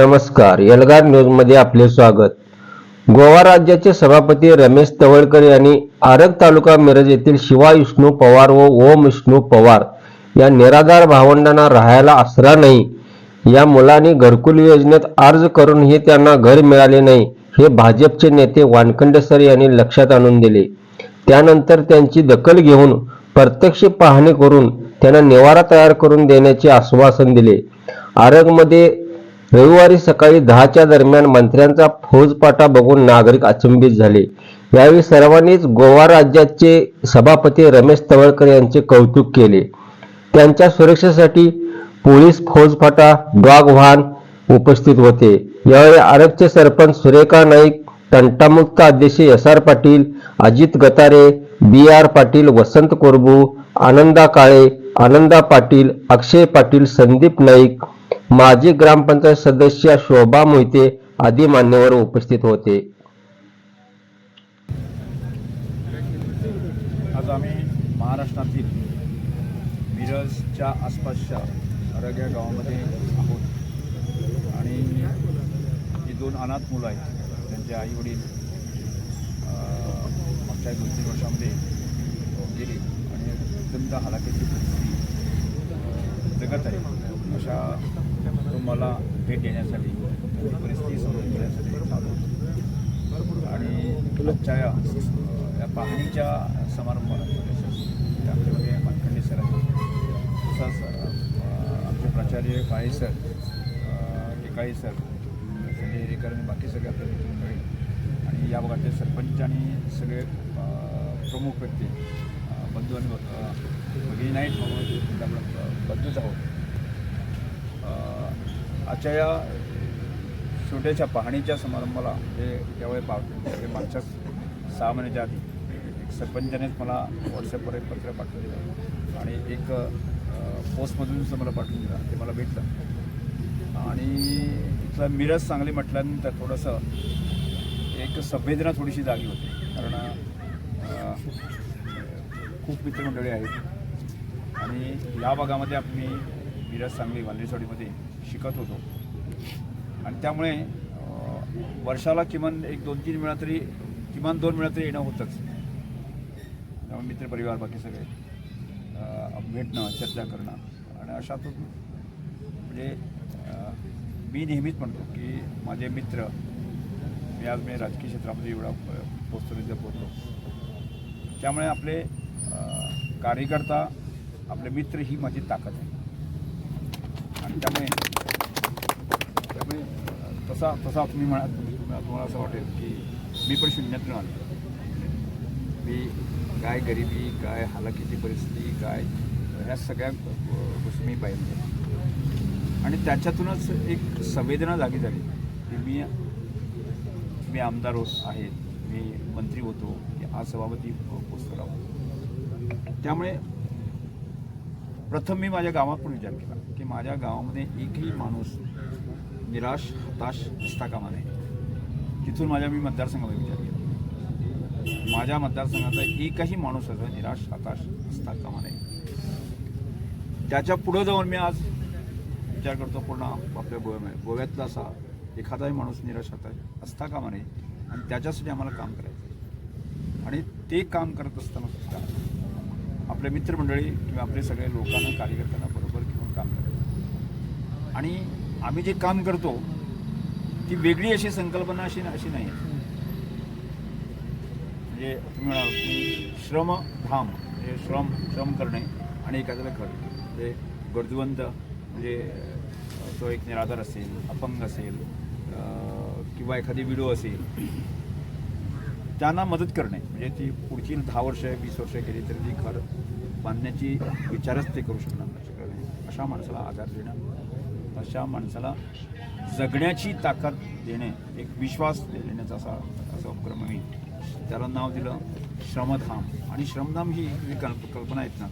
नमस्कार. एल्गार न्यूजमध्ये आपले स्वागत. गोवा राज्याचे सभापती रमेश तवळकर यांनी आरग तालुका मिरज येथील शिवा विष्णू पवार व ओम विष्णू पवार या निराधार भावंडांना राहायला आसरा नाही. या मुलांनी घरकुल योजनेत अर्ज करूनही त्यांना घर मिळाले नाही हे भाजपचे नेते वानखंडे सर यांनी लक्षात आणून दिले. त्यानंतर त्यांची दखल घेऊन प्रत्यक्ष पाहणी करून त्यांना निवारा तयार करून देण्याचे आश्वासन दिले. आरगमध्ये रविवारी सकाळी दहाच्या दरम्यान मंत्र्यांचा फौजपाटा बघून नागरिक अचंबित झाले. यावेळी सर्वांनीच गोवा राज्याचे सभापती रमेश तवळकर यांचे कौतुक केले. त्यांच्या सुरक्षेसाठी पोलीस फौजफाटा डॉग वाहन उपस्थित होते. यावेळी आरबचे सरपंच सुरेखा नाईक तंटामुक्त अध्यक्ष S R Patil Ajit Gatare B R Patil Vasant Korbu Ananda Kale Ananda Patil Akshay Patil Sandeep Naik माजी ग्रामपंचायत सदस्य शोभा मोहिते आदी मान्यवर उपस्थित होते. आज आम्ही महाराष्ट्रातील मिरजच्या आसपासच्या रग्या गावामध्ये आहोत. आणि ही दोन अनाथ मुलं आहेत. त्यांचे आई वडील मागच्या दोन तीन वर्षामध्ये गेली. अत्यंत हलाखीची परिस्थिती जगत आहे. अशा कुटुंबाला भेट देण्यासाठी परिस्थिती समजून घेण्यासाठी आणि आजच्या या या पाहणीच्या समारंभाला त्यामध्ये मानखंडे सर आहेत. तसंच आमचे प्राचार्य काळे सर टिकाळे सर संजय रेकर आणि बाकी सगळे आपल्या मित्रमंडळी आणि या भागातले सरपंच आणि सगळे प्रमुख व्यक्ती बंधू आणि भगिनी नाहीत म्हणून आपण बंधूच आहोत. आजच्या या छोट्याशा पाहणीच्या समारंभाला जे त्यावेळी पावते ते मागच्या सहा महिन्याच्या आधी एक सरपंचानेच मला व्हॉट्सअपवर एक पत्र पाठवून दिलं आणि एक अं, पोस्टमधून सुद्धा मला पाठवून दिलं. ते मला भेटलं. आणि तिथलं मिरज चांगली म्हटल्यानंतर थोडंसं एक संवेदना थोडीशी जागी होती. कारण खूप मित्रमंडळी आहेत. आणि या भागामध्ये आम्ही मिरज सांगली वाल्हेसवाडीमध्ये शिकत होतो. आणि त्यामुळे वर्षाला किमान एक दोन तीन वेळा तरी किमान दोन वेळा तरी येणं होतंच. त्यामुळे मित्रपरिवार बाकी सगळे भेटणं चर्चा करणं आणि अशातून म्हणजे मी नेहमीच म्हणतो की माझे मित्र मी आज मी राजकीय क्षेत्रामध्ये एवढा पोचतो पोचलो त्यामुळे आपले कार्यकर्ता आपले मित्र ही माझी ताकद आहे. आणि त्यामुळे त्यामुळे तसा तसा तुम्ही म्हणा तुम्ही तुम्हाला असं वाटेल की मी पण शून्यातून आलो. मी काय गरिबी काय हालाकीची परिस्थिती काय ह्या सगळ्या गोष्टी मी पाहिजे आणि त्याच्यातूनच एक संवेदना जागी झाली की मी मी आमदार होत आहे मी मंत्री होतो की आज सभापती पोचतो राहतो त्यामुळे प्रथम मी माझ्या गावात पण विचार केला की माझ्या गावामध्ये एकही माणूस निराश हताश असता कामा नये. तिथून माझ्या मी मतदारसंघामध्ये विचार केला. माझ्या मतदारसंघाचा एकही माणूस असा निराश हताश असता कामा नये. त्याच्या पुढं जाऊन मी आज विचार करतो पूर्ण आपल्या गोव्यामध्ये गोव्यातला असा एखादाही माणूस निराश हताश असता कामा नये. आणि त्याच्यासाठी आम्हाला काम करायचं आणि ते काम करत असताना सुद्धा आपल्या मित्रमंडळी किंवा आपले सगळे लोकांना कार्यकर्त्यांना बरोबर घेऊन काम करायचं आणि आम्ही जे काम करतो ती वेगळी अशी संकल्पना अशी अशी नाही आहे. म्हणजे तुम्ही म्हणाल की श्रम धाम म्हणजे श्रम श्रम करणे आणि एखाद्याला घर म्हणजे गरजवंत म्हणजे तो एक निराधार असेल अपंग असेल किंवा एखादी विडो असेल त्यांना मदत करणे म्हणजे ती पुढची दहा वर्ष वीस वर्ष केली तरी ती घर बांधण्याची विचारच ते करू शकणार नाही अशा माणसाला आधार देणं अशा माणसाला जगण्याची ताकद देणे एक विश्वास देण्याचा असा असा उपक्रम मी त्याला नाव दिलं श्रमधाम. आणि श्रमधाम ही जी कल्प कल्पना आहेत ना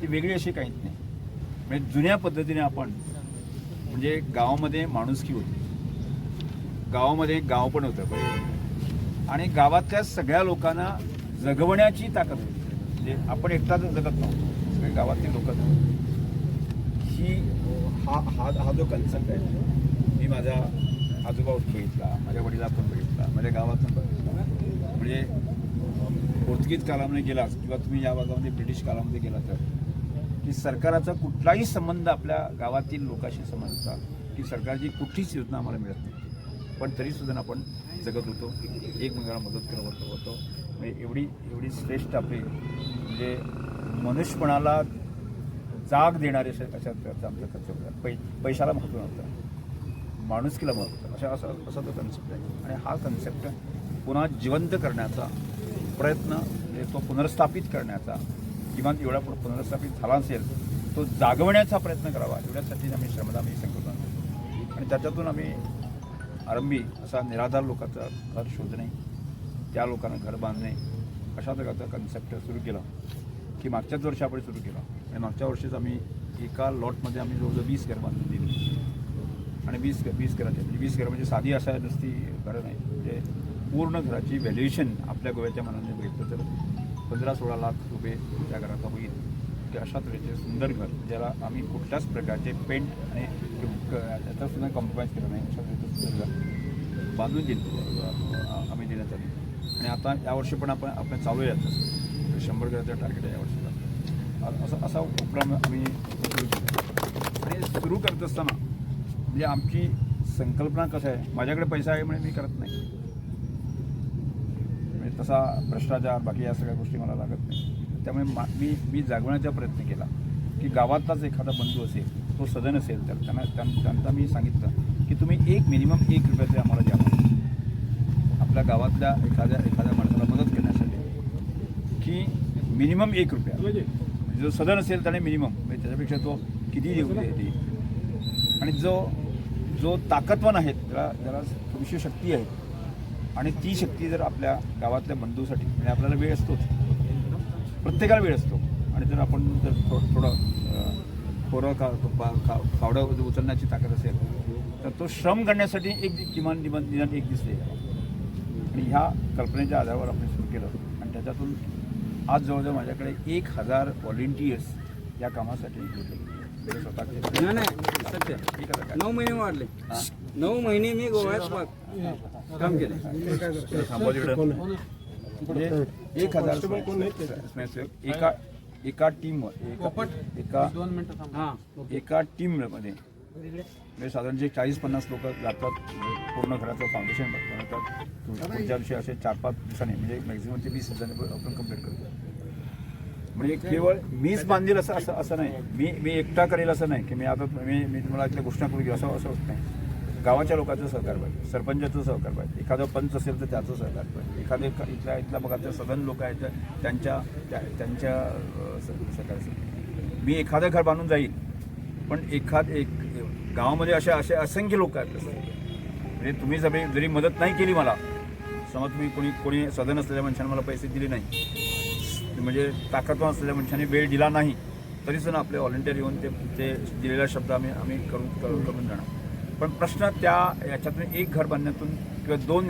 ती वेगळी अशी काहीच नाही. म्हणजे जुन्या पद्धतीने आपण म्हणजे गावामध्ये माणुसकी होती. गावामध्ये गाव पण होतं आणि गावातल्या सगळ्या लोकांना जगवण्याची ताकद होती. म्हणजे आपण एकटाच जगत नव्हतो. सगळे गावातले लोक ही हा हा हा जो कन्सेप्ट आहे मी माझ्या आजोबा बघितला माझ्या वडिलातून बघितला माझ्या गावातून बघितला. म्हणजे पोर्तुगीज काळामध्ये गेलात किंवा तुम्ही या भागामध्ये ब्रिटिश काळामध्ये गेला तर की सरकाराचा कुठलाही संबंध आपल्या गावातील लोकांशी संबंधचा की सरकारची कुठलीच योजना आम्हाला मिळत नाही. पण तरीसुद्धा आपण जगत होतो. एकमेकाला मदत करत होतो होतो. म्हणजे एवढी एवढी श्रेष्ठ आपली म्हणजे मनुष्यपणाला जाग देणारे अशा अशा प्रकारचं आमचं कर्तव्य पै पैशाला महत्त्व नव्हतं. माणुसकीला महत्त्व अशा असा असा तो कन्सेप्ट आहे. आणि हा कन्सेप्ट पुन्हा जिवंत करण्याचा प्रयत्न म्हणजे तो पुनर्स्थापित करण्याचा किमान एवढा पुढे पुनर्स्थापित झाला असेल तो जागवण्याचा प्रयत्न करावा. एवढ्यासाठी आम्ही श्रमदान ही संकल्पना आणि त्याच्यातून आम्ही आरंभी असा निराधार लोकांचा घर शोधणे त्या लोकांना घर बांधणे अशा प्रकारचा कन्सेप्ट सुरू केला की मागच्याच वर्षी आपण सुरू केला. आणि मागच्या वर्षीच आम्ही एका लॉटमध्ये आम्ही जवळजवळ वीस घर बांधून दिली. आणि वीस वीस घराचे म्हणजे वीस घर म्हणजे साधी असा नुसती घरं नाही. म्हणजे पूर्ण घराची व्हॅल्युएशन आपल्या गोव्याच्या मनाने बघितलं तर पंधरा सोळा लाख रुपये त्या घराचा होईल. अशा तऱ्हेचे सुंदर घर ज्याला आम्ही कुठल्याच प्रकारचे पेंट आणि त्याचा सुद्धा कॉम्प्रोमाइज केलं नाही अशा तऱ्हेचं सुंदर घर बांधून दिलं आम्ही देण्यात आली. आणि आता यावर्षी पण आपण आपण चालू आहे आता. शंभर घराचं टार्गेट आहे यावर्षीला असा असा उपक्रम आम्ही आणि सुरू करत असताना म्हणजे आमची संकल्पना कसं आहे? माझ्याकडे पैसा आहे म्हणून मी करत नाही. म्हणजे तसा भ्रष्टाचार बाकी या सगळ्या गोष्टी मला लागत नाही. त्यामुळे मा मी मी जागवण्याचा प्रयत्न केला की गावातलाच एखादा बंधू असेल तो सदन असेल तर त्यांना त्यां- त्यांना मी सांगितलं की तुम्ही एक मिनिमम एक रुपयाचे आम्हाला द्या. आपल्या गावातल्या एखाद्या एखाद्या माणसाला मदत करण्यासाठी की मिनिमम एक रुपया. जो सदन असेल त्याने मिनिमम म्हणजे त्याच्यापेक्षा तो किती देऊ दे आणि जो जो ताकदवान आहे त्याला त्याला थोडीशी शक्ती आहे. आणि ती शक्ती जर आपल्या गावातल्या बंधूसाठी म्हणजे आपल्याला वेळ असतोच प्रत्येकाला वेळ असतो. आणि जर आपण जर थो थोडं थोडं का का फावडं जर उचलण्याची ताकद असेल तर तो श्रम करण्यासाठी एक किमान निमान निदान एक दिसते आणि ह्या कल्पनेच्या आधारावर आपण सुरू केलं. आणि त्याच्यातून आज जवळजवळ माझ्याकडे एक हजार व्हॉलेंटियर्स या कामासाठी स्वतःचे नाही नाही सत्य. ठीक आहे का? नऊ महिने वाढले. हा? नऊ महिने मी गोव्यात काम केले. म्हणजे एक हजार एका एका टीम एका हा एका टीममध्ये म्हणजे साधारण जे चाळीस पन्नास लोक जातात म्हणजे पूर्ण घराचं फाउंडेशन बनवतात पुढच्या दिवशी असे चार पाच दिवसांनी म्हणजे मॅक्झिमम ते वीस दिवसांनी आपण कंप्लीट करतो. म्हणजे केवळ मीच बांधील असं असं असं नाही. मी मी एकटा करेल असं नाही की मी आता मी मी तुम्हाला घोषणा करू असं असं होत नाही. गावाच्या लोकांचं सहकार पाहिजे सरपंचाचं सहकार पाहिजे. एखादा पंच असेल तर त्याचं सहकार पाहिजे. एखादे इथल्या इथल्या इथल्या भागातले सदन लोक आहेत तर त्यांच्या त्या- त्यांच्या सहकार मी एखादं घर बांधून जाईल पण एखाद एक गावामध्ये अशा असे असंख्य लोक आहेत तसे. म्हणजे तुम्ही जरी जरी मदत नाही केली मला समज तुम्ही कोणी कोणी सदन असलेल्या माणसाने मला पैसे दिले नाही म्हणजे ताकदवान असलेल्या माणसाने वेळ दिला नाही तरी सुद्धा आपले व्हॉलेंटियर येऊन ते ते दिलेला शब्द आम्ही आम्ही करून करून जाणार. पण प्रश्न त्या याच्यातून एक घर बांधण्यातून किंवा दोन